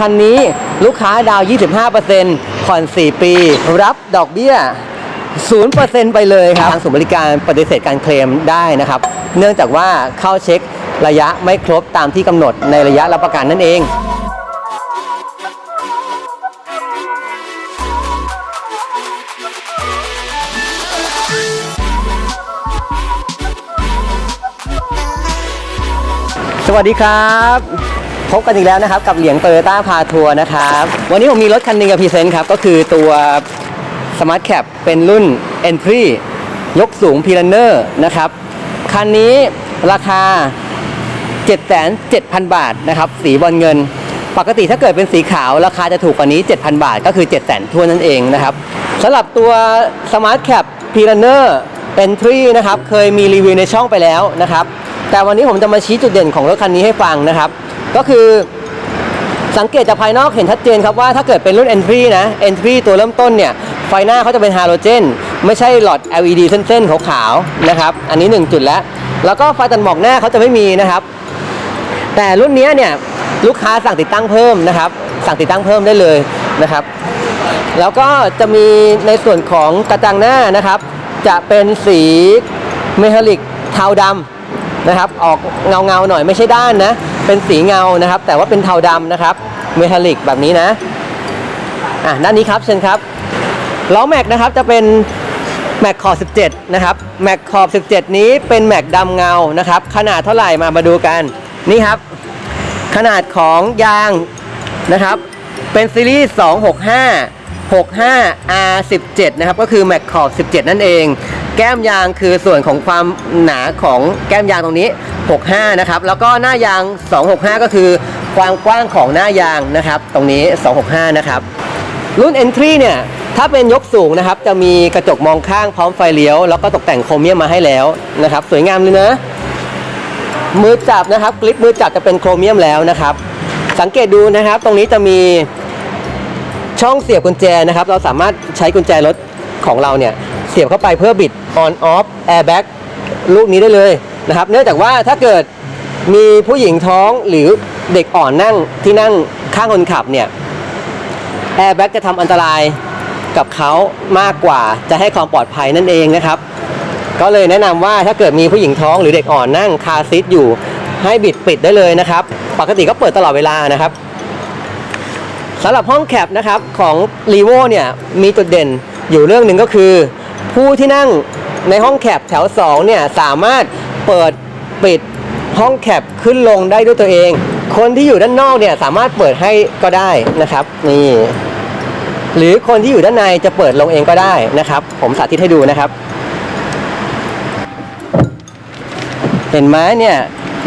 คันนี้ลูกค้าดาวน์25%ผ่อน 4 ปี รับดอกเบี้ย 0%ไปเลยครับ ทางศูนย์บริการปฏิเสธการเคลมได้นะครับ เนื่องจากว่าเข้าเช็คระยะไม่ครบตามที่กำหนดในระยะรับประกันนั่นเองสวัสดีครับ พบกันอีกแล้วนะครับกับเหลียงโตโยต้าพาทัวร์นะครับ วันนี้ผมมีรถคันหนึงกับพรีเซนต์ครับ ก็คือตัว Smart Cap เป็นรุ่น Entry ยกสูง p i l a n e r นะครับ คันนี้ราคา 77,000 บาทนะครับ สีบอลเงิน ปกติถ้าเกิดเป็นสีขาวราคาจะถูกกว่านี้ 7,000 บาทก็คือ 700,000ทั่วนนั่นเองนะครับสำหรับตัว Smart Cap p i l a n e r Entry นะครับเคยมีรีวิวในช่องไปแล้วนะครับ แต่วันนี้ผมจะมาชี้จุดเด่นของรถคันนี้ให้ฟังนะครับ ก็คือสังเกตจากภายนอกเห็นชัดเจนครับว่าถ้าเกิดเป็นรุ่น Entry นะ Entry ตัวเริ่มต้นเนี่ย ไฟหน้าเขาจะเป็นฮาโลเจนไม่ใช่หลอด LED เส้นๆ ขาวๆ นะครับ อันนี้ 1 จุดแล้ว แล้วก็ไฟตัดหมอกหน้าเขาจะไม่มีนะครับ แต่รุ่นนี้เนี่ยลูกค้าสั่งติดตั้งเพิ่มนะครับ สั่งติดตั้งเพิ่มได้เลยนะครับ แล้วก็จะมีในส่วนของกระจังหน้านะครับ จะเป็นสีเมทัลลิกเทาดำ นะครับ ออกเงาเงาหน่อยไม่ใช่ด้านนะ เป็นสีเงานะครับ แต่ว่าเป็นเทาดำนะครับเมทัลลิกแบบนี้นะอะด้านนี้ครับเชิญครับล้อแม็กนะครับจะเป็นแม็กขอบ17 นะครับแม็กขอบ 17 นี้เป็นแม็กดำเงานะครับ ขนาดเท่าไหร่มามาดูกันนี่ครับ ขนาดของยางนะครับ เป็นซีรีส์265 65 R17 นะครับ ก็คือแม็กขอบ 17 นั่นเอง แก้มยางคือส่วนของความหนาของแก้มยางตรงนี้ 65 นะครับ แล้วก็หน้ายาง 265 ก็คือความกว้างของหน้ายางนะครับ ตรงนี้ 265 นะครับ รุ่น Entry เนี่ยถ้าเป็นยกสูงนะครับ จะมีกระจกมองข้างพร้อมไฟเลี้ยว แล้วก็ตกแต่งโครเมียมมาให้แล้วนะครับ สวยงามเลยนะมือจับนะครับกลิปมือจับจะเป็นโครเมียมแล้วนะครับ สังเกตดูนะครับ ตรงนี้จะมี ช่องเสียบกุญแจนะครับ เราสามารถใช้กุญแจรถของเราเนี่ย เสียบเข้าไปเพื่อบิด on off airbag ลูกนี้ได้เลยนะครับ เนื่องจากว่าถ้าเกิดมีผู้หญิงท้องหรือเด็กอ่อนนั่งที่นั่งข้างคนขับเนี่ยแอร์แบ็กจะทำอันตรายกับเขามากกว่าจะให้ความปลอดภัยนั่นเองนะครับ ก็เลยแนะนำว่าถ้าเกิดมีผู้หญิงท้องหรือเด็กอ่อนนั่งคาซีทอยู่ให้บิดปิดได้เลยนะครับ ปกติก็เปิดตลอดเวลานะครับ สำหรับห้องแคปนะครับของ r ีโวเนี่ยมีจุดเด่นอยู่เรื่องหนึ่งก็คือ ผู้ที่นั่งในห้องแคปแถว2เนี่ยสามารถเปิดปิดห้องแคปขึ้นลงได้ด้วยตัวเอง คนที่อยู่ด้านนอกเนี่ยสามารถเปิดให้ก็ได้นะครับนี่หรือคนที่อยู่ด้านในจะเปิดลงเองก็ได้นะครับ ผมสาธิตให้ดูนะครับ เห็นไหมเนี่ย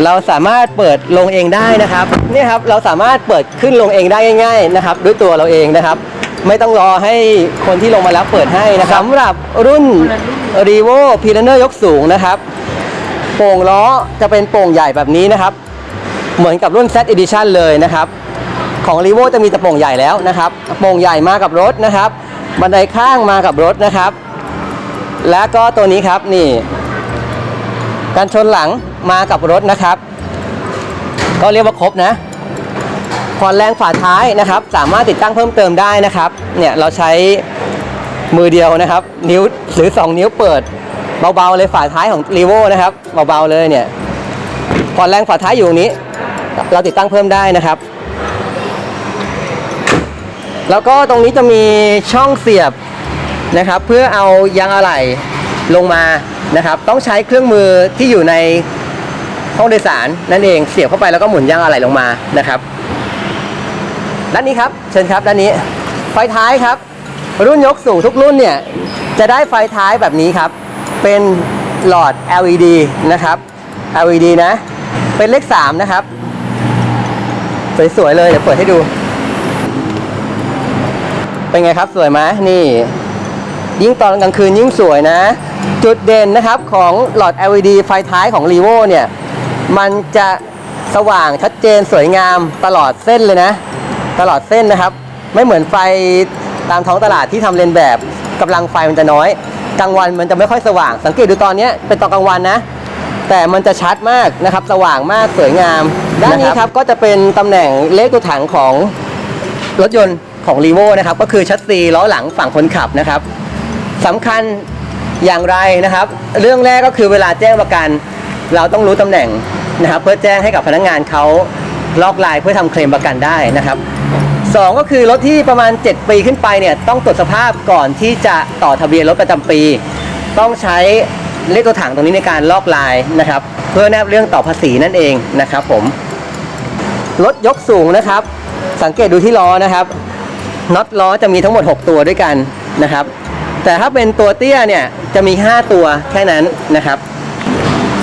เราสามารถเปิดลงเองได้นะครับเนี่ยครับเราสามารถเปิดขึ้นลงเองได้ง่าย ๆนะครับ ด้วยตัวเราเองนะครับ ไม่ต้องรอให้คนที่ลงมาแล้วเปิดให้นะครับสำหรับรุ่น r e v o p i l a n e r ยกสูงนะครับโป่งล้อจะเป็นโป่งใหญ่แบบนี้นะครับ เหมือนกับรุ่น Z Edition เลยนะครับ ของ r e v o จะมีแต่โป่งใหญ่แล้วนะครับโป่งใหญ่มากับรถนะครับ บันไดข้างมากับรถนะครับ แล้วก็ตัวนี้ครับนี่ การชนหลังมากับรถนะครับ ก็เรียกว่าครบนะผ่อนแรงฝาท้ายนะครับ สามารถติดตั้งเพิ่มเติมได้นะครับ เนี่ยเราใช้มือเดียวนะครับ นิ้วหรือ 2 นิ้วเปิด เบาๆเลยฝาท้ายของ r e v o นะครับเบาๆเลยเนี่ยผ่อนแรงฝาท้ายอยู่ตรงนี้ เราติดตั้งเพิ่มได้นะครับ แล้วก็ตรงนี้จะมีช่องเสียบนะครับ เพื่อเอายางอะไหล่ ลงมานะครับ ต้องใช้เครื่องมือที่อยู่ในห้องโดยสารนั่นเองเสียบเข้าไปแล้วก็หมุนยางอะไหล่ลงมานะครับ ด้านนี้ครับ เชิญครับด้านนี้ ไฟท้ายครับ รุ่นยกสูงทุกรุ่นเนี่ยจะได้ไฟท้ายแบบนี้ครับ เป็นหลอด LED นะครับ LED นะ เป็นเลข 3 นะครับ สวยๆเลยเดี๋ยวเปิดให้ดู เป็นไงครับสวยไหมนี่ ยิ่งตอนกลางคืนยิ่งสวยนะ จุดเด่นนะครับของหลอด LED ไฟท้ายของ r e v o เนี่ย มันจะสว่างชัดเจนสวยงามตลอดเส้นเลยนะ ตลอดเส้นนะครับ ไม่เหมือนไฟตามท้องตลาดที่ทำเลนแบบกำลังไฟมันจะน้อย กลางวันมันจะไม่ค่อยสว่าง สังเกตดูตอนนี้เป็นตอนกลางวันนะ แต่มันจะชัดมากนะครับ สว่างมากสวยงาม ด้านนี้ครับก็จะเป็นตำแหน่งเลขตัวถังของรถยนต์ของ r ีโวนะครับ ก็คือชัดซีล้อหลังฝั่งคนขับนะครับสำคัญ อย่างไรนะครับ เรื่องแรกก็คือเวลาแจ้งประกัน เราต้องรู้ตำแหน่งนะครับ เพื่อแจ้งให้กับพนักงานเขาลอกลายเพื่อทำเคลมประกันได้นะครับสองก็คือรถที่ประมาณ 7 ปีขึ้นไปเนี่ยต้องตรวจสภาพก่อนที่จะต่อทะเบียนรถประจำปี ต้องใช้เลขตัวถังตรงนี้ในการลอกลายนะครับ เพื่อแนบเรื่องต่อภาษีนั่นเองนะครับผมรถยกสูงนะครับ สังเกตดูที่ล้อนะครับน็อตล้อจะมีทั้งหมด 6 ตัวด้วยกันนะครับ แต่ถ้าเป็นตัวเตี้ยเนี่ยจะมี 5 ตัวแค่นั้นนะครับ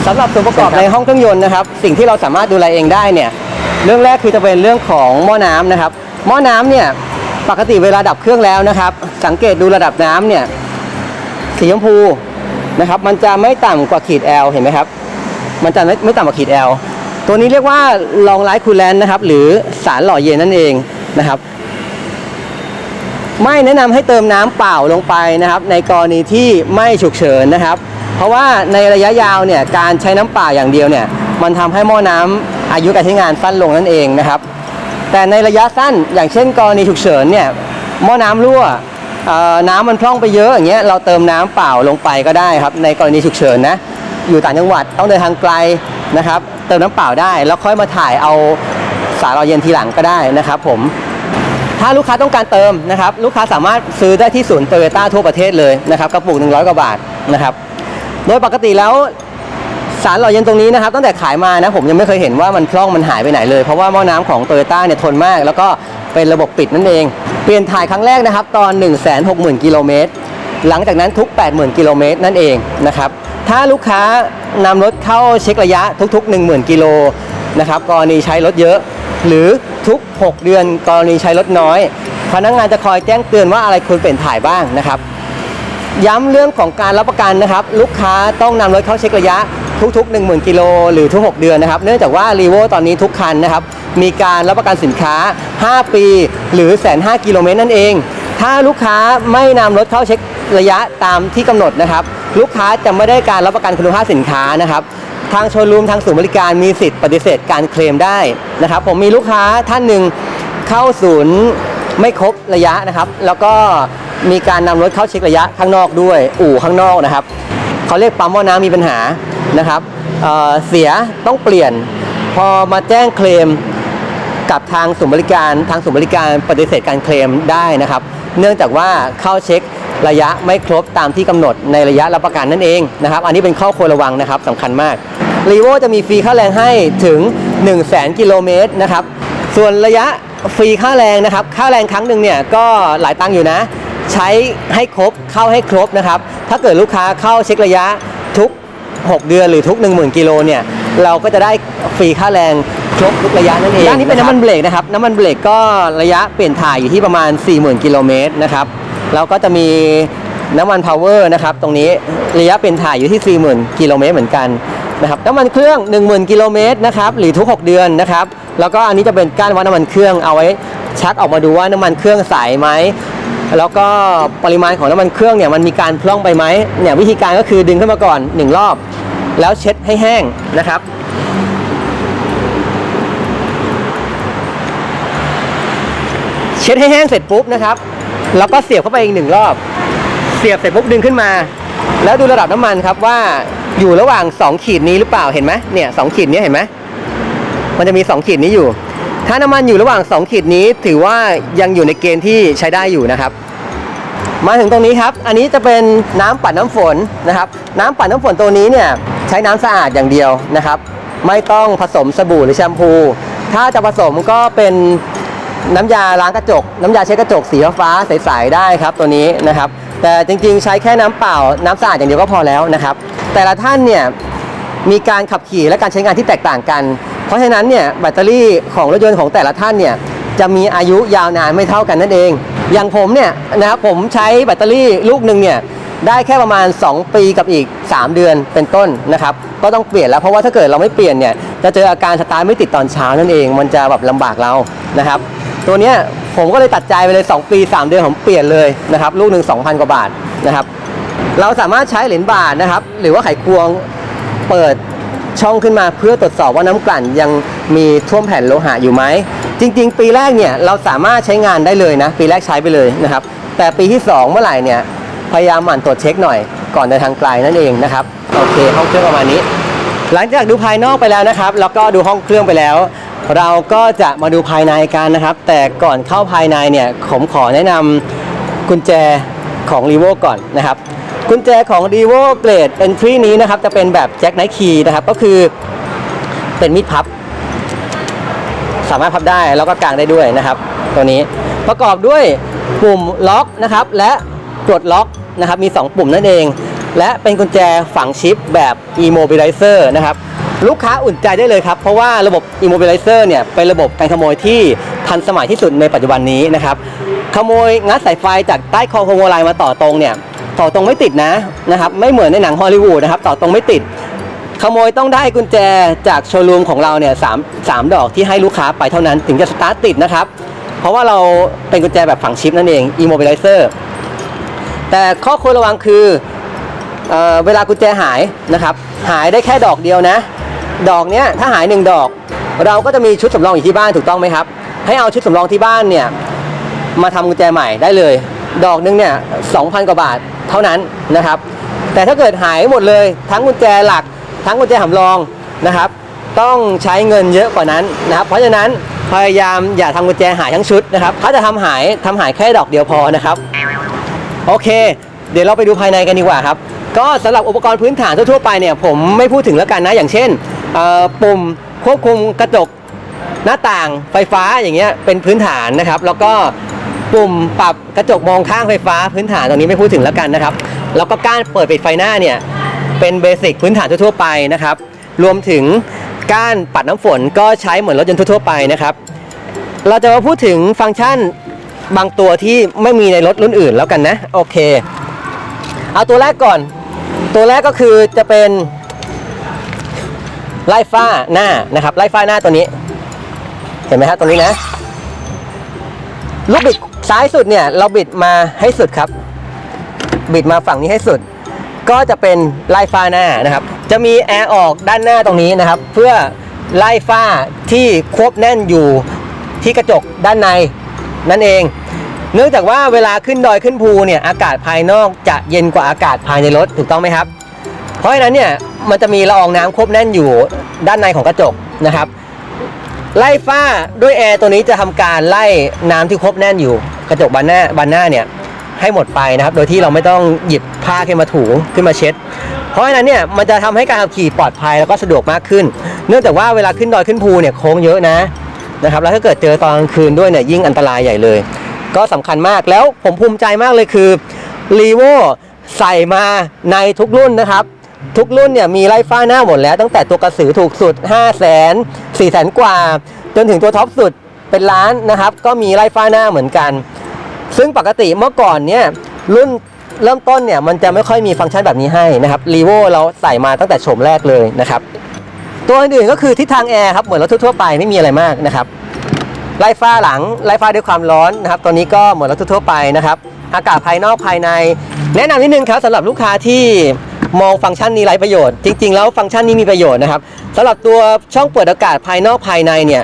สำหรับส่วนประกอบในห้องเครื่องยนต์นะครับ สิ่งที่เราสามารถดูแลเองได้เนี่ยเรื่องแรกคือจะเป็นเรื่องของหม้อน้ำนะครับ หม้อน้ำเนี่ยปกติเวลาดับเครื่องแล้วนะครับ สังเกตดูระดับน้ำเนี่ยสีชมพูนะครับ มันจะไม่ต่ำกว่าขีด L เห็นไหมครับ มันจะไม่ไม่ต่ำกว่าขีด L ตัวนี้เรียกว่าลองไลท์คูลแลนนะครับ หรือสารหล่อเย็นนั่นเองนะครับ ไม่แนะนำให้เติมน้ำเปล่าลงไปนะครับ ในกรณีที่ไม่ฉุกเฉินนะครับ เพราะว่าในระยะยาวเนี่ยการใช้น้ำเปล่าอย่างเดียวเนี่ยมันทำให้หม้อน้ำอายุการใช้งานสั้นลงนั่นเองนะครับ แต่ในระยะสั้นอย่างเช่น กรณีฉุกเฉินเนี่ยหม้อน้ำรั่วน้ำมันพร่องไปเยอะอย่างเงี้ยเราเติมน้ำเปล่าลงไปก็ได้ครับ ในกรณีฉุกเฉินนะอยู่ต่างจังหวัดต้องเดินทางไกลนะครับ เติมน้ำเปล่าได้ แล้วค่อยมาถ่ายเอาสารเย็นทีหลังก็ได้นะครับผม ถ้าลูกค้าต้องการเติมนะครับลูกค้าสามารถซื้อได้ที่ศูนย์โตโยต้าทั่วประเทศเลยนะครับกระปุก 100 กว่าบาทนะครับ โดยปกติแล้วสารหล่อเย็นตรงนี้นะครับตั้งแต่ขายมานะผมยังไม่เคยเห็นว่ามันพร่องมันหายไปไหนเลยเพราะว่าหม้อน้ำของโตโยต้าเนี่ยทนมาก แล้วก็เป็นระบบปิดนั่นเอง เปลี่ยนถ่ายครั้งแรกนะครับ ตอน 1 6 0 0 0 0กิโลเมตรหลังจากนั้นทุก 80,000กิโลเมตรนั่นเองนะครับถ้าลูกค้านำรถเข้าเช็คระยะทุก ๆ 10,000กิโลนะครับกรณีใช้รถเยอะ หรือทุก 6 เดือนกรณีใช้รถน้อย พนักงานจะคอยแจ้งเตือนว่าอะไรควรเปลี่ยนถ่ายบ้างนะครับ ย้ำเรื่องของการรับประกันนะครับ ลูกค้าต้องนำรถเข้าเช็คระยะทุกๆ 10,000กิโลหรือทุก 6 เดือนนะครับ เนื่องจากว่ารีโวตอนนี้ทุกคันนะครับ มีการรับประกันสินค้า 5 ปี หรือแสนห้ากิโลเมตรนั่นเอง ถ้าลูกค้าไม่นำรถเข้าเช็คระยะตามที่กำหนดนะครับ ลูกค้าจะไม่ได้การรับประกันคุณภาพสินค้านะครับ ทางโชว์รูมทางศูนย์บริการมีสิทธิ์ปฏิเสธการเคลมได้นะครับ ผมมีลูกค้าท่านหนึ่งเข้าศูนย์ไม่ครบระยะนะครับ แล้วก็มีการนำรถเข้าเช็คระยะข้างนอกด้วย อู่ข้างนอกนะครับเขาเรียกปั๊มว่าน้ำมีปัญหานะครับเเสียต้องเปลี่ยน พอมาแจ้งเคลมกับทางศูนย์บริการ ทางศูนย์บริการปฏิเสธการเคลมได้นะครับ เนื่องจากว่าเข้าเช็ค ระยะไม่ครบตามที่กำหนดในระยะรับประกันนั่นเองนะครับอันนี้เป็นข้อควรระวังนะครับสำคัญมากรีโวจะมีฟรีค่าแรงให้ถึง 1 0 0 0 0แกิโลเมตรนะครับส่วนระยะฟรีค่าแรงนะครับค่าแรงครั้งหนึ่งเนี่ยก็หลายตังค์อยู่นะ ใช้ให้ครบเข้าให้ครบนะครับถ้าเกิดลูกค้าเข้าเช็คระยะทุก 6 เดือนหรือทุก 10,000กิโลเนี่ยเราก็จะได้ฟรีค่าแรงครบทุกระยะนั่นเองด้านนี้เป็นน้ำมันเบรกนะครับน้ำมันเบรกก็ระยะเปลี่ยนถ่ายอยู่ที่ประมาณ 40,000กิโลเมตรนะครับ เราก็จะมีน้ำมันพาวเวอร์นะครับตรงนี้ระยะเปลี่ยนถ่ายอยู่ที่ 40,000 กิโลเมตรเหมือนกันนะครับน้ำมันเครื่อง 10,000 กิโลเมตรนะครับหรือทุก 6 เดือนนะครับแล้วก็อันนี้จะเป็นก้านวัดน้ำมันเครื่องเอาไว้ชักออกมาดูว่าน้ำมันเครื่องใสไหมแล้วก็ปริมาณของน้ำมันเครื่องเนี่ยมันมีการพร่องไปไหมเนี่ยวิธีการก็คือดึงขึ้นมาก่อน 1 รอบ แล้วเช็ดให้แห้งนะครับเช็ดให้แห้งเสร็จปุ๊บนะครับ แล้วก็เสียบเข้าไปอีกหนึ่งรอบ เสียบเสร็จปุ๊บดึงขึ้นมา แล้วดูระดับน้ำมันครับว่าอยู่ระหว่าง 2 ขีดนี้หรือเปล่าเห็นไหมเนี่ยสขีดนี้เห็นไหมมันจะมี 2 ขีดนี้อยู่ ถ้าน้ำมันอยู่ระหว่าง 2 ขีดนี้ ถือว่ายังอยู่ในเกณฑ์ที่ใช้ได้อยู่นะครับ มาถึงตรงนี้ครับ อันนี้จะเป็นน้ำปัดน้ำฝนนะครับ น้ำปัดน้ำฝนตัวนี้เนี่ยใช้น้ำสะอาดอย่างเดียวนะครับ ไม่ต้องผสมสบู่หรือแชมพู ถ้าจะผสมก็เป็น น้ำยาล้างกระจก น้ำยาเช็ดกระจกสีฟ้าใสๆได้ครับตัวนี้นะครับ แต่จริงๆใช้แค่น้ำเปล่าน้ำสะอาดอย่างเดียวก็พอแล้วนะครับ แต่ละท่านเนี่ยมีการขับขี่และการใช้งานที่แตกต่างกัน เพราะฉะนั้นเนี่ยแบตเตอรี่ของรถยนต์ของแต่ละท่านเนี่ยจะมีอายุยาวนานไม่เท่ากันนั่นเอง อย่างผมเนี่ยนะครับผมใช้แบตเตอรี่ลูกหนึ่งเนี่ยได้แค่ประมาณ 2 ปีกับอีก 3 เดือนเป็นต้นนะครับ ก็ต้องเปลี่ยนแล้วเพราะว่าถ้าเกิดเราไม่เปลี่ยนเนี่ยจะเจออาการสตาร์ทไม่ติดตอนเช้านั่นเอง มันจะแบบลำบากเรานะครับ ตัวเนี้ยผมก็เลยตัดใจไปเลย 2 ปี 3 เดือนผมเปลี่ยนเลยนะครับลูกหนึ่ง2,000 กว่าบาทนะครับ เราสามารถใช้เหรียญบาทนะครับ หรือว่าไขควงเปิดช่องขึ้นมาเพื่อตรวจสอบว่าน้ำกลั่นยังมีท่วมแผ่นโลหะอยู่ไหม จริง ๆ ปีแรกเนี่ยเราสามารถใช้งานได้เลยนะ ปีแรกใช้ไปเลยนะครับ แต่ปีที่ 2 เมื่อไหร่เนี่ยพยายามหมั่นตรวจเช็คหน่อยก่อนเดินทางไกลนั่นเองนะครับโอเคห้องเครื่องประมาณนี้ หลังจากดูภายนอกไปแล้วนะครับ แล้วก็ดูห้องเครื่องไปแล้ว เราก็จะมาดูภายในกันนะครับ แต่ก่อนเข้าภายในเนี่ยผมขอแนะนำกุญแจของ r ีโวก่อนนะครับ กุญแจของ r ีโวเกรด Entry นี้นะครับ จะเป็นแบบแจ็คไนท์คีย์นะครับ ก็คือเป็นมิดพับ สามารถพับได้แล้วก็กางได้ด้วยนะครับ ตัวนี้ประกอบด้วยปุ่มล็อกนะครับ และปลดล็อกนะครับ มี 2 ปุ่มนั่นเอง และเป็นกุญแจฝังชิปแบบ Immobilizer นะครับ ลูกค้าอุ่นใจได้เลยครับ เพราะว่าระบบ Immobilizer เนี่ยเป็นระบบการขโมยที่ทันสมัยที่สุดในปัจจุบันนี้นะครับขโมยงัดสายไฟจากใต้คอโคโมไลน์มาต่อตรงเนี่ยต่อตรงไม่ติดนะนะครับไม่เหมือนในหนังฮอลลีวูดนะครับต่อตรงไม่ติด ขโมยต้องได้กุญแจจากโชว์รูมของเราเนี่ยสามสามดอกที่ให้ลูกค้าไปเท่านั้นถึงจะสตาร์ทติดนะครับเพราะว่าเราเป็นกุญแจแบบฝังชิปนั่นเอง immobilizer แต่ข้อควรระวังคือเออเวลากุญแจหายนะครับหายได้แค่ดอกเดียวนะ ดอกเนี้ยถ้าหายหนึ่งดอก เราก็จะมีชุดสำรองอยู่ที่บ้านถูกต้องไหมครับ ให้เอาชุดสำรองที่บ้านเนี่ยมาทำกุญแจใหม่ได้เลย ดอกนึงเนี่ย2,000กว่าบาทเท่านั้นนะครับ แต่ถ้าเกิดหายหมดเลยทั้งกุญแจหลัก ทั้งกุญแจสำรองนะครับ ต้องใช้เงินเยอะกว่านั้นนะครับ เพราะฉะนั้นพยายามอย่าทำกุญแจหายทั้งชุดนะครับถ้าจะทำหายทำหายแค่ดอกเดียวพอนะครับ โอเค เดี๋ยวเราไปดูภายในกันดีกว่าครับ ก็สำหรับอุปกรณ์พื้นฐานทั่วๆไปเนี่ยผมไม่พูดถึงแล้วกันนะ อย่างเช่น ปุ่มควบคุมกระจกหน้าต่างไฟฟ้าอย่างเงี้ยเป็นพื้นฐานนะครับ แล้วก็ปุ่มปรับกระจกมองข้างไฟฟ้าพื้นฐานตรงนี้ไม่พูดถึงแล้วกันนะครับ แล้วก็ก้านเปิดปิดไฟหน้าเนี่ยเป็นเบสิกพื้นฐานทั่วๆไปนะครับ รวมถึงก้านปัดน้ำฝนก็ใช้เหมือนรถยนต์ทั่วๆไปนะครับ เราจะมาพูดถึงฟังก์ชันบางตัวที่ไม่มีในรถรุ่นอื่นแล้วกันนะ โอเค เอาตัวแรกก่อน ตัวแรกก็คือจะเป็น ไล่ฟ้าหน้านะครับ ไล่ฟ้าหน้าตัวนี้ เห็นไหมฮะตรงนี้นะ ลูกบิดซ้ายสุดเนี่ย เราบิดมาให้สุดครับ บิดมาฝั่งนี้ให้สุด ก็จะเป็นไล่ฟ้าหน้านะครับ จะมีแอร์ออกด้านหน้าตรงนี้นะครับ เพื่อไล่ฟ้าที่ควบแน่นอยู่ที่กระจกด้านในนั่นเอง เนื่องจากว่าเวลาขึ้นดอยขึ้นภูเนี่ยอากาศภายนอกจะเย็นกว่าอากาศภายในรถถูกต้องไหมครับ เพราะฉะนั้นเนี่ยมันจะมีละอองน้ำควบแน่นอยู่ด้านในของกระจกนะครับ ไล่ฝ้าด้วยแอร์ตัวนี้จะทำการไล่น้ำที่ควบแน่นอยู่ กระจกบานหน้าบานหน้าเนี่ยให้หมดไปนะครับ โดยที่เราไม่ต้องหยิบผ้าขึ้นมาถูขึ้นมาเช็ด เพราะฉะนั้นเนี่ยมันจะทำให้การขับขี่ปลอดภัยแล้วก็สะดวกมากขึ้น เนื่องจากว่าเวลาขึ้นดอยขึ้นภูเนี่ยโค้งเยอะนะนะครับแล้วถ้าเกิดเจอตอนกลางคืนด้วยเนี่ยยิ่งอันตรายใหญ่เลย ก็สำคัญมากแล้วผมภูมิใจมากเลยคือรีโวใส่มาในทุกรุ่นนะครับ ทุกรุ่นเนี่ยมีไล่ฟ้าหน้าหมดแล้วตั้งแต่ตัวกระสือถูกสุด 5 0 0 0 0 0 4 0 0 0 0 กว่า จนถึงตัวท็อปสุดเป็นล้านนะครับ ก็มีไล่ฟ้าหน้าเหมือนกัน ซึ่งปกติเมื่อก่อนเนี่ยรุ่นเริ่มต้นเนี่ยมันจะไม่ค่อยมีฟังก์ชันแบบนี้ให้นะครับรีโวเราใส่มาตั้งแต่โฉมแรกเลยนะครับ ตัวอื่นๆก็คือทิศทางแอร์ครับเหมือนรถทั่วๆไปไม่มีอะไรมากนะครับไล่ฟ้าหลังไล่ฟ้าด้วยความร้อนนะครับตัวนี้ก็เหมือนรถทั่วๆไปนะครับ อากาศภายนอกภายใน แนะนำนิดนึงครับสำหรับลูกค้าที่มองฟังก์ชันนี้ไร้ประโยชน์ จริง ๆ แล้วฟังก์ชันนี้มีประโยชน์นะครับสำหรับตัวช่องเปิดอากาศภายนอกภายในเนี่ย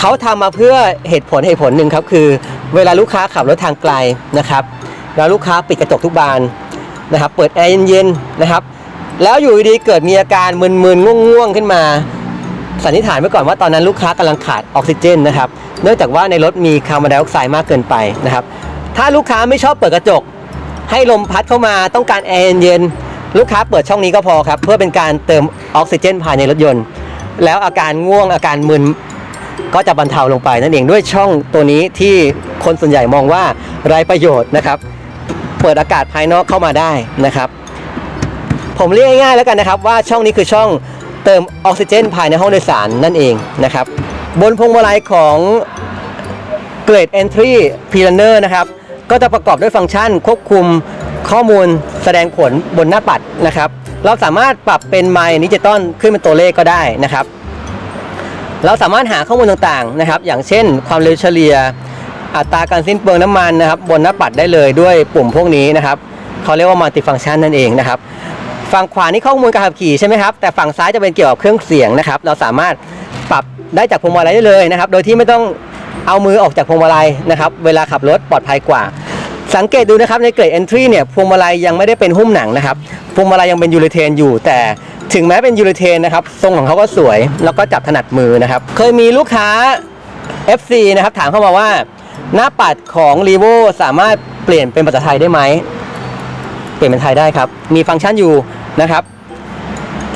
เขาทำมาเพื่อเหตุผลเหตุผลหนึ่งครับคือ เวลาลูกค้าขับรถทางไกลนะครับ แล้วลูกค้าปิดกระจกทุกบานนะครับ เปิดแอร์เย็นๆนะครับ แล้วอยู่ดีๆเกิดมีอาการมึนๆง่วงๆขึ้นมาสันนิษฐานไว้ก่อนว่าตอนนั้นลูกค้ากำลังขาดออกซิเจนนะครับ เนื่องจากว่าในรถมีคาร์บอนไดออกไซด์มากเกินไปนะครับ ถ้าลูกค้าไม่ชอบเปิดกระจก ให้ลมพัดเข้ามาต้องการแอร์เย็นๆลูกค้าเปิดช่องนี้ก็พอครับ เพื่อเป็นการเติมออกซิเจนภายในรถยนต์ แล้วอาการง่วงอาการมึนก็จะบรรเทาลงไปนั่นเองด้วยช่องตัวนี้ที่คนส่วนใหญ่มองว่าไร้ประโยชน์นะครับ เปิดอากาศภายนอกเข้ามาได้นะครับ ผมเรียกง่ายๆแล้วกันนะครับ ว่าช่องนี้คือช่องเติมออกซิเจนภายในห้องโดยสารนั่นเองนะครับ บนพวงมาลัยของเกรด Entry p l a n n e r นะครับ ก็จะประกอบด้วยฟังก์ชัน ควบคุมข้อมูลแสดงผลบนหน้าปัดนะครับ เราสามารถปรับเป็นไมล์ดิจิตอลขึ้นเป็นตัวเลขก็ได้นะครับ เราสามารถหาข้อมูลต่างๆนะครับ อย่างเช่น ความเร็วเฉลี่ย อัตราการสิ้นเปลืองน้ำมันนะครับ บนหน้าปัดได้เลยด้วยปุ่มพวกนี้นะครับเขาเรียกว่ามัลติฟัง c t ชันนั่นเองนะครับฝั่งขวานี่ข้อมูลการขับขี่ใช่ไหมครับแต่ฝั่งซ้ายจะเป็นเกี่ยวกับเครื่องเสียงนะครับ เราสามารถปรับได้จากพวงมาลัยได้เลยนะครับ โดยที่ไม่ต้อง เอามือออกจากพวงมาลัยนะครับเวลาขับรถปลอดภัยกว่า สังเกตดูนะครับในเกรด entry เนี่ยพวงมาลัยยังไม่ได้เป็นหุ้มหนังนะครับพวงมาลัยยังเป็นยูเรเทนอยู่ แต่ถึงแม้เป็นยูเรเทนนะครับทรงของเขาก็สวยแล้วก็จับถนัดมือนะครับเคยมีลูกค้า FC นะครับถามเข้ามาว่าหน้าปัดของ r e v o สามารถเปลี่ยนเป็นภาษาไทยได้ไหมเปลี่ยนเป็นไทยได้ครับ มีฟังก์ชันอยู่นะครับ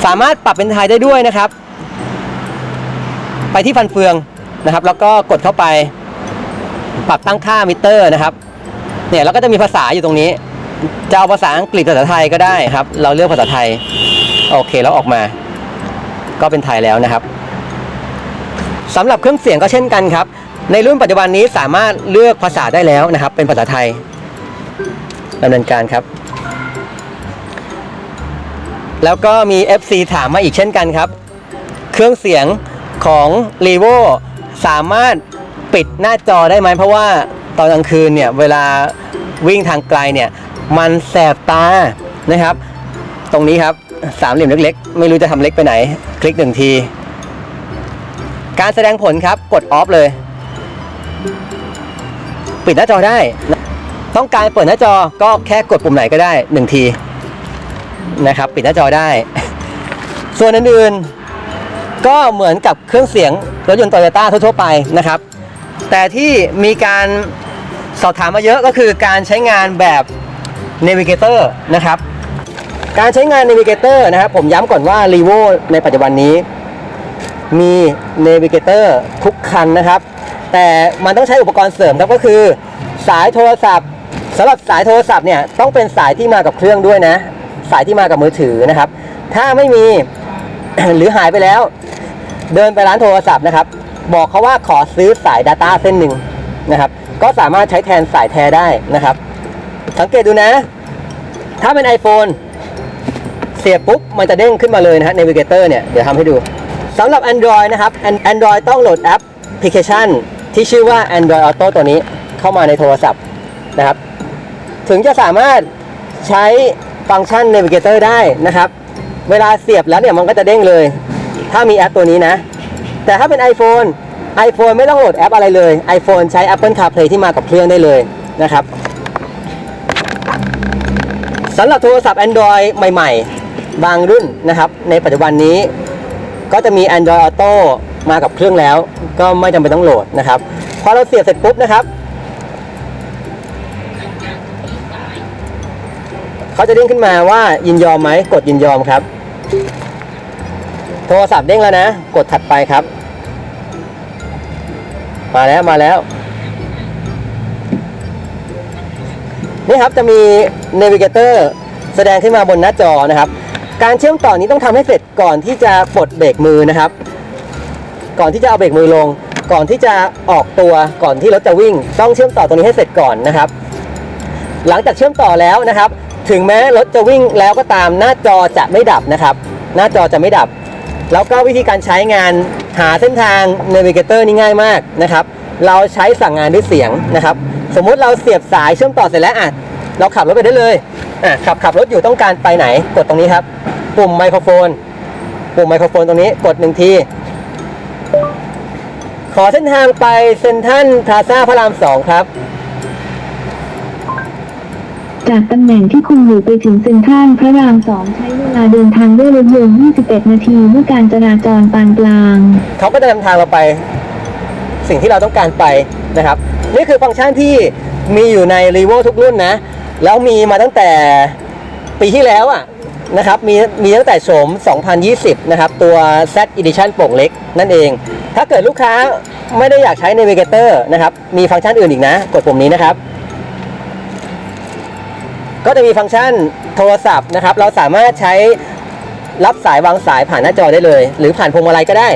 สามารถปรับเป็นไทยได้ด้วยนะครับ ไปที่ฟันเฟือง นะครับ แล้วก็กดเข้าไป ปรับตั้งค่ามิเตอร์นะครับ เนี่ยแล้วก็จะมีภาษาอยู่ตรงนี้จะเอาภาษาอังกฤษภาษาไทยก็ได้ครับ เราเลือกภาษาไทย โอเคแล้วออกมา ก็เป็นไทยแล้วนะครับสำหรับเครื่องเสียงก็เช่นกันครับ ในรุ่นปัจจุบันนี้สามารถเลือกภาษาได้แล้วนะครับ เป็นภาษาไทยดำเนินการครับ แล้วก็มี FC ถามมาอีกเช่นกันครับ เครื่องเสียงของ r e v o สามารถปิดหน้าจอได้ไหมเพราะว่าตอนกลางคืนเนี่ยเวลาวิ่งทางไกลเนี่ยมันแสบตานะครับ ตรงนี้ครับสามเหลี่ยมเล็กๆ ไม่รู้จะทำเล็กไปไหน คลิกหนึ่งที การแสดงผลครับกดออฟเลย ปิดหน้าจอได้ ต้องการเปิดหน้าจอก็แค่กดปุ่มไหนก็ได้หนึ่งทีนะครับ ปิดหน้าจอได้ ส่วนอื่นๆ ก็เหมือนกับเครื่องเสียงรถยนต์โตโยต้าทั่วๆไปนะครับ แต่ที่มีการสอบถามมาเยอะก็คือการใช้งานแบบ Navigator นะครับ การใช้งาน Navigator นะครับ ผมย้ำก่อนว่า r e v o ในปัจจุบันนี้ มี Navigator ทุกคันนะครับ แต่มันต้องใช้อุปกรณ์เสริมครับก็คือ สายโทรศัพท์สำหรับสายโทรศัพท์เนี่ยต้องเป็นสายที่มากับเครื่องด้วยนะ สายที่มากับมือถือนะครับ ถ้าไม่มีหรือหายไปแล้ว เดินไปร้านโทรศัพท์นะครับ บอกเขาว่าขอซื้อสาย Data เส้นหนึ่งนะครับ ก็สามารถใช้แทนสายแท้ได้นะครับ สังเกตดูนะ ถ้าเป็น iPhone เสียบปุ๊บ มันจะเด้งขึ้นมาเลยนะฮะ Navigator เนี่ย เดี๋ยวทำให้ดูสำหรับ Android นะครับ Android ต้องโหลดแอปพลิเคชัน ที่ชื่อว่า Android Auto ตัวนี้เข้ามาในโทรศัพท์นะครับ ถึงจะสามารถใช้ฟังก์ชัน Navigator ได้นะครับ เวลาเสียบแล้วเนี่ยมันก็จะเด้งเลย ถ้ามีแอปตัวนี้นะ แต่ถ้าเป็น iPhone iPhone ไม่ต้องโหลดแอปอะไรเลย iPhone ใช้ Apple CarPlay ที่มากับเครื่องได้เลยนะครับสำหรับโทรศัพท์ Android ใหม่ ๆ บางรุ่นนะครับ ในปัจจุบันนี้ก็จะมี Android Auto มากับเครื่องแล้ว ก็ไม่จำเป็นต้องโหลดนะครับพอเราเสียบเสร็จปุ๊บนะครับเขาจะเด้งขึ้นมาว่ายินยอมไหมกดยินยอมครับ โทรศัพท์เด้งแล้วนะ กดถัดไปครับ มาแล้วมาแล้ว นี่ครับจะมี Navigator แสดงขึ้นมาบนหน้าจอนะครับ การเชื่อมต่อนี้ต้องทำให้เสร็จก่อนที่จะปลดเบรกมือนะครับ ก่อนที่จะเอาเบรกมือลง ก่อนที่จะออกตัวก่อนที่รถจะวิ่ง ต้องเชื่อมต่อตรงนี้ให้เสร็จก่อนนะครับ หลังจากเชื่อมต่อแล้วนะครับ ถึงแม้รถจะวิ่งแล้วก็ตามหน้าจอจะไม่ดับนะครับ หน้าจอจะไม่ดับ แล้วก็วิธีการใช้งานหาเส้นทาง Navigator นี่ง่ายมากนะครับ เราใช้สั่งงานด้วยเสียงนะครับ สมมุติเราเสียบสายเชื่อมต่อเสร็จแล้วอะเราขับรถไปได้เลยอะขับขับรถอยู่ต้องการไปไหน กดตรงนี้ครับ ปุ่มไมโครโฟน ปุ่มไมโครโฟนตรงนี้กดหนึ่งที ขอเส้นทางไปเซนทัลพลาซ่าพระรามสองครับ จากตำแหน่งที่คุณอยู่ไปถึงเซ็นทรัลพระรามสองใช้เวลาเดินทางด้วยรถยนต์ 21 นาทีเมื่อการจราจรปานกลาง เขาก็จะนำทางเราไปสิ่งที่เราต้องการไปนะครับ นี่คือฟังก์ชันที่มีอยู่ใน r e v o ทุกรุ่นนะ แล้วมีมาตั้งแต่ปีที่แล้วอะนะครับมีมีตั้งแต่โฉม 2020 นะครับ ตัว Z Edition โป่งเล็กนั่นเอง ถ้าเกิดลูกค้าไม่ได้อยากใช้ Navigator นะครับ มีฟังก์ชันอื่นอีกนะ กดปุ่มนี้นะครับ ก็จะมีฟังก์ชันโทรศัพท์นะครับ เราสามารถใช้รับสายวางสายผ่านหน้าจอได้เลย หรือผ่านพวงมาลัยก็ได้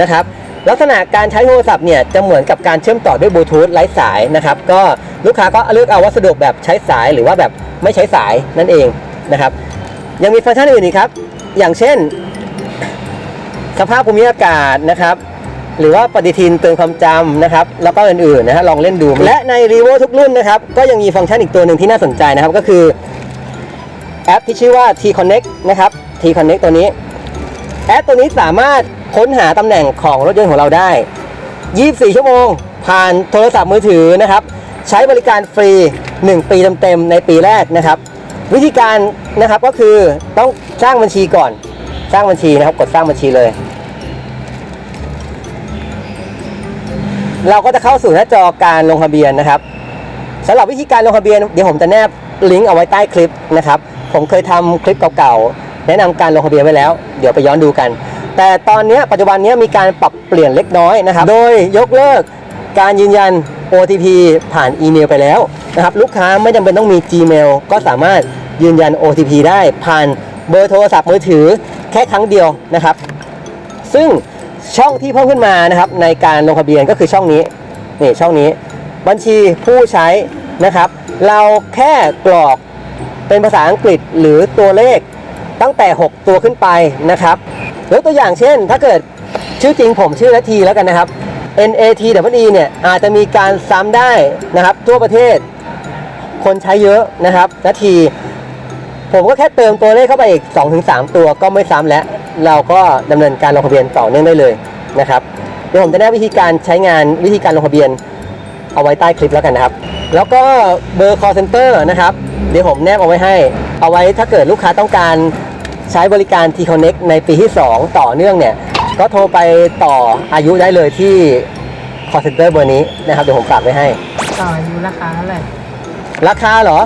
นะครับลักษณะการใช้โทรศัพท์เนี่ยจะเหมือนกับการเชื่อมต่อด้วยบลูทูธไร้สายนะครับก็ลูกค้าก็เลือกเอาว่าสดวกแบบใช้สายหรือว่าแบบไม่ใช้สายนั่นเองนะครับ ยังมีฟังก์ชันอื่นอีกครับ อย่างเช่น สภาพภูมิอากาศนะครับ หรือว่าปฏิทินเตือนความจำนะครับ แล้วก็อื่นๆนะฮะลองเล่นดูและใน r e v o ทุกรุ่นนะครับ ก็ยังมีฟังก์ชันอีกตัวหนึ่งที่น่าสนใจนะครับ ก็คือแอปที่ชื่อว่า T Connect นะครับ T Connect ตัวนี้แอปตัวนี้สามารถค้นหาตำแหน่งของรถยนต์ของเราได้ 24 ชั่วโมง ผ่านโทรศัพท์มือถือนะครับ ใช้บริการฟรี 1 ปีเต็มๆในปีแรกนะครับ วิธีการนะครับก็คือต้องสร้างบัญชีก่อน สร้างบัญชีนะครับ กดสร้างบัญชีเลย เราก็จะเข้าสู่หน้าจอการลงทะเบียนนะครับสำหรับวิธีการลงทะเบียนเดี๋ยวผมจะแนบลิงก์เอาไว้ใต้คลิปนะครับ ผมเคยทำคลิปเก่าๆแนะนำการลงทะเบียนไว้แล้ว เดี๋ยวไปย้อนดูกัน แต่ตอนนี้ปัจจุบันนี้มีการปรับเปลี่ยนเล็กน้อยนะครับ โดยยกเลิกการยืนยัน OTP ผ่านอีเมลไปแล้วนะครับลูกค้าไม่จำเป็นต้องมี Gmail ก็สามารถยืนยัน OTP ได้ผ่านเบอร์โทรศัพท์มือถือแค่ครั้งเดียวนะครับ ซึ่ง ช่องที่เพิ่มขึ้นมานะครับในการลงทะเบียนก็คือช่องนี้นี่ช่องนี้ บัญชีผู้ใช้นะครับ เราแค่กรอกเป็นภาษาอังกฤษหรือตัวเลขตั้งแต่ 6 ตัวขึ้นไปนะครับยกตัวอย่างเช่น ถ้าเกิดชื่อจริงผมชื่อนาทีแล้วกันนะครับ N A T W E เนี่ยอาจจะมีการซ้ำได้นะครับ ทั่วประเทศ คนใช้เยอะนะครับนาที ผมก็แค่เติมตัวเลขเข้าไปอีก 2-3 ตัวก็ไม่ซ้ำแล้ว เราก็ดำเนินการลงทะเบียนต่อเนื่องได้เลยนะครับเดี๋ยวผมจะแนบวิธีการใช้งานวิธีการลงทะเบียนเอาไว้ใต้คลิปแล้วกันนะครับ แล้วก็เบอร์ call center นะครับ เดี๋ยวผมแนบเอาไว้ให้ เอาไว้ถ้าเกิดลูกค้าต้องการใช้บริการ T Connect ในปีที่ 2 ต่อเนื่องเนี่ย ก็โทรไปต่ออายุได้เลยที่ call center เบอร์นี้นะครับ เดี๋ยวผมฝากไว้ให้ ต่ออายุราคาเท่าไหร่ ราคาเหรอ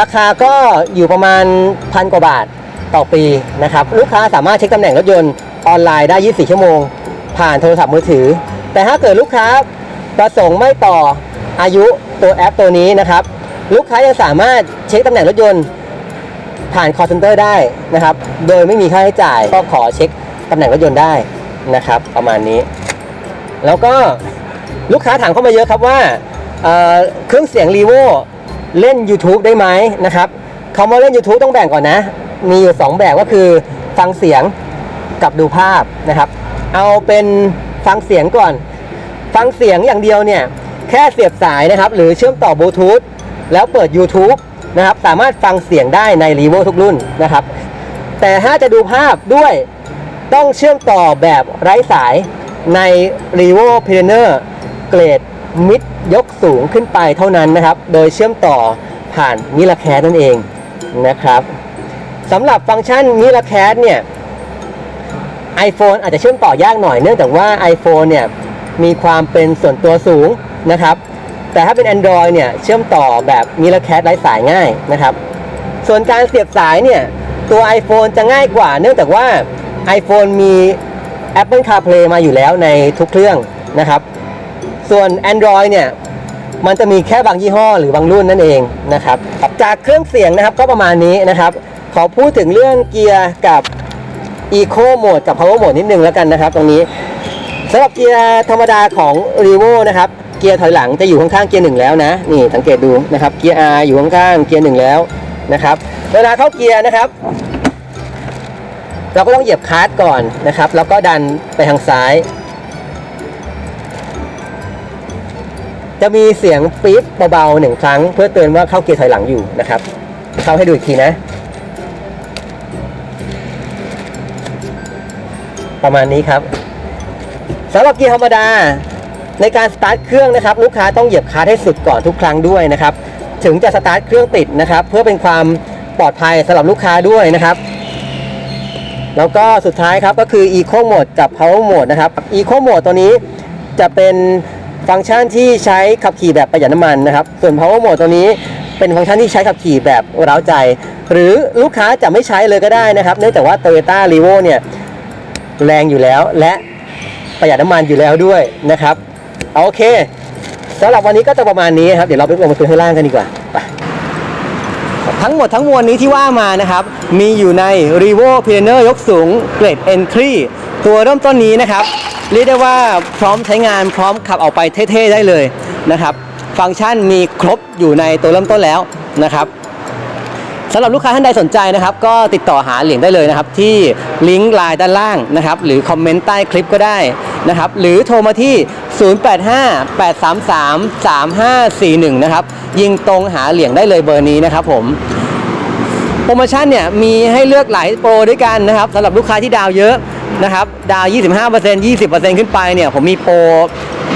ราคาก็อยู่ประมาณพันกว่าบาท ต่อปีนะครับลูกค้าสามารถเช็คตำแหน่งรถยนต์ออนไลน์ได้ 24 ชั่วโมง ผ่านโทรศัพท์มือถือ แต่ถ้าเกิดลูกค้าประสงค์ไม่ต่ออายุตัวแอปตัวนี้นะครับ ลูกค้ายังสามารถเช็คตำแหน่งรถยนต์ผ่าน call center ได้นะครับ โดยไม่มีค่าใช้จ่าย ก็ขอเช็คตำแหน่งรถยนต์ได้นะครับ ประมาณนี้ แล้วก็ลูกค้าถามเข้ามาเยอะครับว่าเเครื่องเสียง r ีโวเล่น YouTube ได้ไหมนะครับคำว่าเล่น YouTube ต้องแบ่งก่อนนะ มีอยู่ 2 แบบก็คือฟังเสียงกับดูภาพนะครับ เอาเป็นฟังเสียงก่อน ฟังเสียงอย่างเดียวเนี่ยแค่เสียบสายนะครับ หรือเชื่อมต่อบลูทูธแล้วเปิด YouTube นะครับ สามารถฟังเสียงได้ใน r ีโวทุกรุ่นนะครับ แต่ถ้าจะดูภาพด้วยต้องเชื่อมต่อแบบไร้สายใน r e v o p i o n e r เกรดมิดยกสูงขึ้นไปเท่านั้นนะครับ โดยเชื่อมต่อผ่านมิลาแคสนั่นเองนะครับ สำหรับฟังก์ชันมิลาแคสเนี่ย iPhone อาจจะเชื่อมต่อยากหน่อยเนื่องจากว่า iPhone เนี่ยมีความเป็นส่วนตัวสูงนะครับ แต่ถ้าเป็น Android เนี่ยเชื่อมต่อแบบมิลาแคสไร้สายง่ายนะครับ ส่วนการเสียบสายเนี่ยตัว iPhone จะง่ายกว่า เนื่องจากว่า iPhone มี Apple CarPlay มาอยู่แล้วในทุกเครื่องนะครับ ส่วน Android เนี่ยมันจะมีแค่บางยี่ห้อหรือบางรุ่นนั่นเองนะครับ จากเครื่องเสียงนะครับก็ประมาณนี้นะครับ ขอพูดถึงเรื่องเกียร์กับ Eco Mode กับ Power Mode นิดนึงแล้วกันนะครับตรงนี้สำหรับเกียร์ธรรมดาของ r e v o นะครับเกียร์ถอยหลังจะอยู่ข้างๆเกียร์หนึ่งแล้วนะนี่สังเกตดูนะครับเกียร์ R อยู่ข้างๆเกียร์หนึ่งแล้วนะครับเวลาเข้าเกียร์นะครับ เราก็ต้องเหยียบคลัตช์ก่อนนะครับ แล้วก็ดันไปทางซ้าย จะมีเสียงปี๊บเบาๆหนึ่งครั้ง เพื่อเตือนว่าเข้าเกียร์ถอยหลังอยู่นะครับ เข้าให้ดูอีกทีนะ ประมาณนี้ครับสำหรับเกียร์ธรรมดา ในการสตาร์ทเครื่องนะครับ ลูกค้าต้องเหยียบคลัตช์ให้สุดก่อนทุกครั้งด้วยนะครับ ถึงจะสตาร์ทเครื่องติดนะครับ เพื่อเป็นความปลอดภัยสำหรับลูกค้าด้วยนะครับ แล้วก็สุดท้ายครับก็คือ Eco Mode กับ Power Mode นะครับ Eco Mode ตัวนี้จะเป็นฟังก์ชันที่ใช้ขับขี่แบบประหยัดน้ำมันนะครับ ส่วน Power Mode ตัวนี้เป็นฟังก์ชันที่ใช้ขับขี่แบบเร้าใจ หรือลูกค้าจะไม่ใช้เลยก็ได้นะครับ เนื่องจากว่า Toyota r e v o เนี่ย แรงอยู่แล้ว และประหยัดน้ำมันอยู่แล้วด้วยนะครับโอเคสำหรับวันนี้ก็จะประมาณนี้ครับเดี๋ยวเราไปลงมาคุยข้างล่างกันดีกว่าไปทั้งหมดทั้งมวลนี้ที่ว่ามานะครับ มีอยู่ใน r e v o p i o n e r ยกสูงเกรด Entry ตัวเริ่มต้นนี้นะครับ เรียกได้ว่าพร้อมใช้งานพร้อมขับออกไปเท่ ๆ ได้เลยนะครับ ฟังก์ชันมีครบอยู่ในตัวเริ่มต้นแล้วนะครับ สำหรับลูกค้าท่านใดสนใจนะครับ ก็ติดต่อหาเหลียงได้เลยนะครับ ที่ลิงก์ไลน์ด้านล่างนะครับ หรือคอมเมนต์ใต้คลิปก็ได้นะครับ หรือโทรมาที่ 0858333541 นะครับ ยิงตรงหาเหลียงได้เลยเบอร์นี้นะครับผมโปรโมชั่นเนี่ยมีให้เลือกหลายโปรด้วยกันนะครับสำหรับลูกค้าที่ดาวเยอะนะครับ ดาว 25% 20%ขึ้นไปเนี่ยผมมีโปร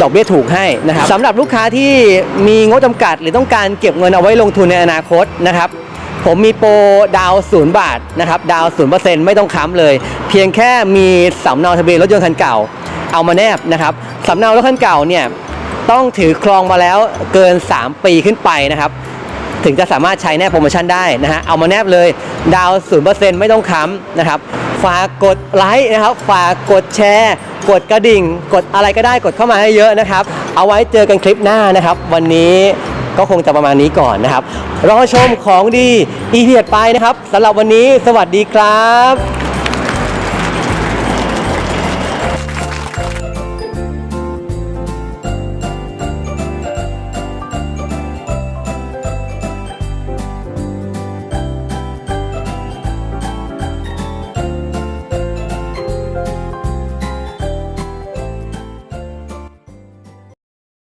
ดอกเบี้ยถูกให้นะครับสำหรับลูกค้าที่มีงบจำกัด หรือต้องการเก็บเงินเอาไว้ลงทุนในอนาคตนะครับ ผมมีโปรดาวศูนย์บาทนะครับดาวศูนย์เปอร์เซ็นต์ไม่ต้องค้ำเลย เพียงแค่มีสำเนาทะเบียนรถยนต์คันเก่า เอามาแนบนะครับสำเนารถคันเก่าเนี่ยต้องถือครองมาแล้วเกิน 3 ปีขึ้นไปนะครับ ถึงจะสามารถใช้แนบโปรโมชั่นได้นะฮะเอามาแนบเลยดาวศูนย์เปอร์เซ็นต์ไม่ต้องค้ำนะครับฝากกดไลค์นะครับฝากกดแชร์กดกระดิ่ง กดอะไรก็ได้กดเข้ามาให้เยอะนะครับ เอาไว้เจอกันคลิปหน้านะครับ วันนี้ ก็คงจะประมาณนี้ก่อนนะครับ รอชมของดีอีพียดไปนะครับสำหรับวันนี้สวัสดีครับ